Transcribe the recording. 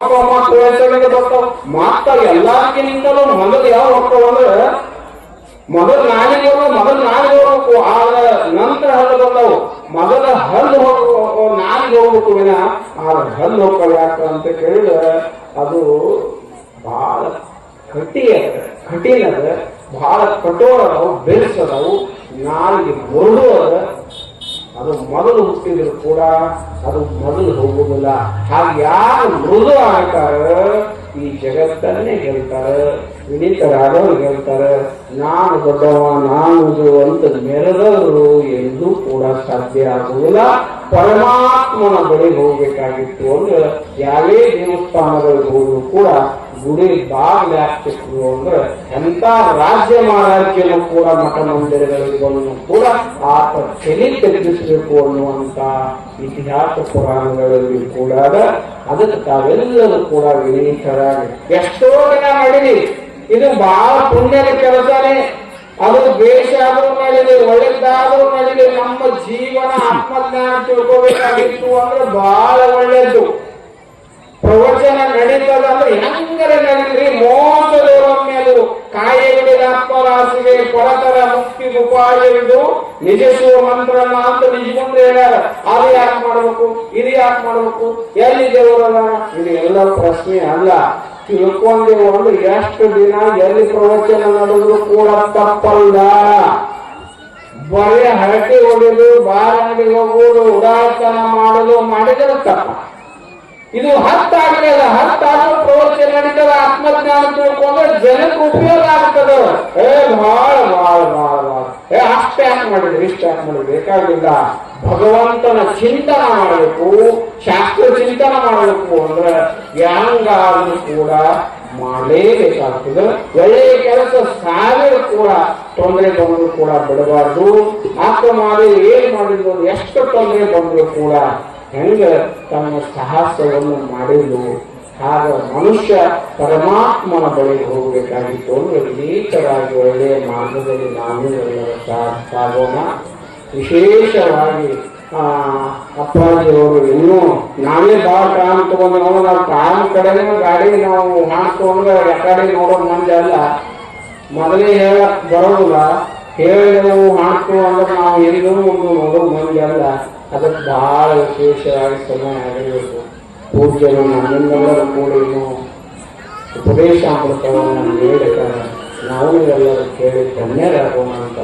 ಮಕ್ಕಳು ಮತ್ತ ಎಲ್ಲಾರ್ಗಿಂತಲೂ ಮೊದಲು ಯಾವ ಹೋಗ್ತಾವ ಅಂದ್ರೆ, ಮೊದಲು ನಾಲಿಗೆ ಹೋಗ್ತಾವ ಮೊದಲು ನಾಲಿಗೆ ಹೋಗ್ಬೇಕು. ಆಗ ನಂತರ ಹಲ್ಲು ಬರ್ತಾವು ಮೊದಲ ಹಲ್ಲು ಹೋಗ್ಬೇಕು ನಾಲಿಗೆ ಹೋಗ್ಬೇಕು ವಿನ ಆಗ ಹಲ್ಲು ಹೋಗ್ತಾವ ಯಾಕ ಅಂತ ಕೇಳಿದ್ರೆ, ಅದು ಬಹಳ ಕಠಿ ಕಠಿಣ ಅದ. ಬಹಳ ಕಠೋರ ಅದಾವು ಬೆಳೆಸದವು ನಾಲಿಗೆ ಮುರುಡು ಅದ. ಅದು ಮೊದಲು ಹುಟ್ಟಿದ್ರು ಕೂಡ ಅದು ಮೊದಲು ಹೋಗುವುದಿಲ್ಲ. ಹಾಗೆ ಯಾರು ಮೃದು ಆಗ್ತಾರೆ ಈ ಜಗತ್ತನ್ನೇ ಹೇಳ್ತಾರೆ, ವಿನೀತರಾದವರು ಹೇಳ್ತಾರೆ, ನಾನು ದೊಡ್ಡವ ನಾನು ಅಂತ ಮೆರೆದವರು ಎಂದು ಕೂಡ ಸಾಧ್ಯ ಆಗುವುದಿಲ್ಲ. ಪರಮಾತ್ಮನ ಬಳಿ ಹೋಗಬೇಕಾಗಿತ್ತು ಅಂದ್ರೆ ಯಾವೇ ದೇವಸ್ಥಾನಗಳಿಗೆ ಹೋದ್ರು ಕೂಡ ಗುಡಿ ಬಾಗಿಲು ಹಾಕ್ತಿದ್ರು ಅಂದ್ರೆ ಎಂತ ರಾಜ್ಯ ಮಹಾರಾಜ್ಯನು ಕೂಡ ಮಠ ಮಂದಿರಗಳಿಗೂ ಕೂಡ ಆತ ತಲೆ ತೆಗೆದಿಸಬೇಕು ಅನ್ನುವಂತ ಇತಿಹಾಸ ಪುರಾಣಗಳಲ್ಲಿ ಕೂಡ ಅದ. ಅದಕ್ಕೆ ತಾವೆಲ್ಲರೂ ಕೂಡ ವಿನೀತರಾಗಿ. ಎಷ್ಟೋ ದಿನ ಮಾಡಿದಿ ಇದು ಬಹಳ ಪುಣ್ಯದ ಕೆಲಸನೇ. ಅದು ದ್ವೇಷ ಆದರೂ ನಡೀಲಿ ಒಳ್ಳೆದಾದ್ರೂ ನಮ್ಮ ಜೀವನ ಆತ್ಮಜ್ಞಾನ ತಿಳ್ಕೋಬೇಕಾಗಿತ್ತು ಅಂದ್ರೆ ಬಹಳ ಒಳ್ಳೆಯದು ನಡೀತದ ಅಂದ್ರೆ ಹೆಂಗರ ನಡೀಲಿ ಮೋಸದೊಮ್ಮೆ ಅದು ಕಾಯಿಗಳಿದ ಆತ್ಮರಾಸಿಗೆ ಕೊರತರ ಮುಕ್ತಿ ಉಪಾಯವಿದು ನಿಜಿಸುವ ಮಂತ್ರ ಅಂತ ನಿಜ ಮುಂದೆ ಹೇಳ್ಯಾರ. ಅದು ಯಾಕೆ ಮಾಡಬೇಕು, ಇದು ಯಾಕೆ ಮಾಡಬೇಕು, ಎಲ್ಲಿ ದೇವರಲ್ಲ ಇದು ಎಲ್ಲ ಪ್ರಶ್ನೆ ಅಲ್ಲ. ತಿಳ್ಕೊಂಡೇವು ಅಂದ್ರೆ ಎಷ್ಟು ದಿನ ಎಲ್ಲಿ ಪ್ರವಚನ ನಡೆದ್ರು ಕೂಡ ತಪ್ಪಲ್ಲ. ಬರೀ ಹರಟೆ ಹೊಡೆದು ಬಾರ ಅಂಗಡಿಗೆ ಹೋಗುವುದು ಉಡಾಳತನ ಮಾಡೋದು ಮಾಡಿದ್ರೆ ತಪ್ಪ. ಇದು ಹತ್ತಾಗಲಿಲ್ಲ ಉಪಯೋಗ ಆಗ್ತದ. ಏ, ಭಾಳ ಭಾಳ ಭಾಳ ಏ, ಅಷ್ಟೇ ಯಾಕೆ ಮಾಡಿದ್ರಿ, ಇಷ್ಟ ಯಾಕೆ ಮಾಡಿದ್ರಿ? ಬೇಕಾಗಿಲ್ಲ. ಭಗವಂತನ ಚಿಂತನ ಮಾಡಬೇಕು. ಶಾಸ್ತ್ರ ಚಿಂತನ ಮಾಡಬೇಕು ಅಂದ್ರೆ ಯಾಂಗಾದ್ರೂ ಕೂಡ ಮಾಡಲೇಬೇಕಾಗ್ತದೆ. ಒಳ್ಳೆಯ ಕೆಲಸ ಸಾವಿರ ಕೂಡ, ತೊಂದರೆ ಬಂದ್ರು ಕೂಡ ಬಿಡಬಾರ್ದು. ಆತ ಮಾಡಿ ಏನ್ ಮಾಡಿದ್ರು, ಎಷ್ಟು ತೊಂದರೆ ಬಂದ್ರು ಕೂಡ ಹೆಂಗ ತಮ್ಮ ಸಾಹಸವನ್ನು ಮಾಡಿದ್ರು. ಆಗ ಮನುಷ್ಯ ಪರಮಾತ್ಮನ ಬಳಿ ಹೋಗಬೇಕಾಗಿತ್ತು ಅಂದ್ರೆ ವಿನೀತರಾಗಿ ಒಳ್ಳೆಯ ಮಾರ್ಗದಲ್ಲಿ ನಾನು ಎಲ್ಲರೂ ಸಾಗೋಣ ವಿಶೇಷವಾಗಿ ಅಪ್ಪಾಜಿಯವರು ಇನ್ನೂ ನಾವೇ ಭಾಳ ಕಾಣ್ತು ತಗೊಂಡು ನಾವು ನಾವು ಟೈಮ್ ಕಡೆನೇ ಗಾಡಿ ನಾವು ಮಾಡ್ಕೊಂಡ್ರೆ ಆ ಕಡೆ ನೋಡೋ ಮಂದಿ ಅಲ್ಲ. ಮೊದಲೇ ಹೇಳಕ್ ಬರೋದಿಲ್ಲ. ಹೇಳಿ ನಾವು ಅಂದ್ರೆ ನಾವು ಎಲ್ಲೂ ಒಂದು ನೋಡೋ ಮಂದಿ ಅಲ್ಲ. ಅದಕ್ಕೆ ಬಹಳ ವಿಶೇಷವಾಗಿ ಸಮಯ ಆಗಿರಬೇಕು. ಪೂಜ್ಯರು ನಮ್ಮೆಲ್ಲರೂ ಕೂಡ ಉಪದೇಶಾಮೃತವನ್ನು ನೀಡುತ್ತಾರೆ ನಾವು ಎಲ್ಲರೂ ಕೇಳಿ ಧನ್ಯರಾಗೋಣ ಅಂತ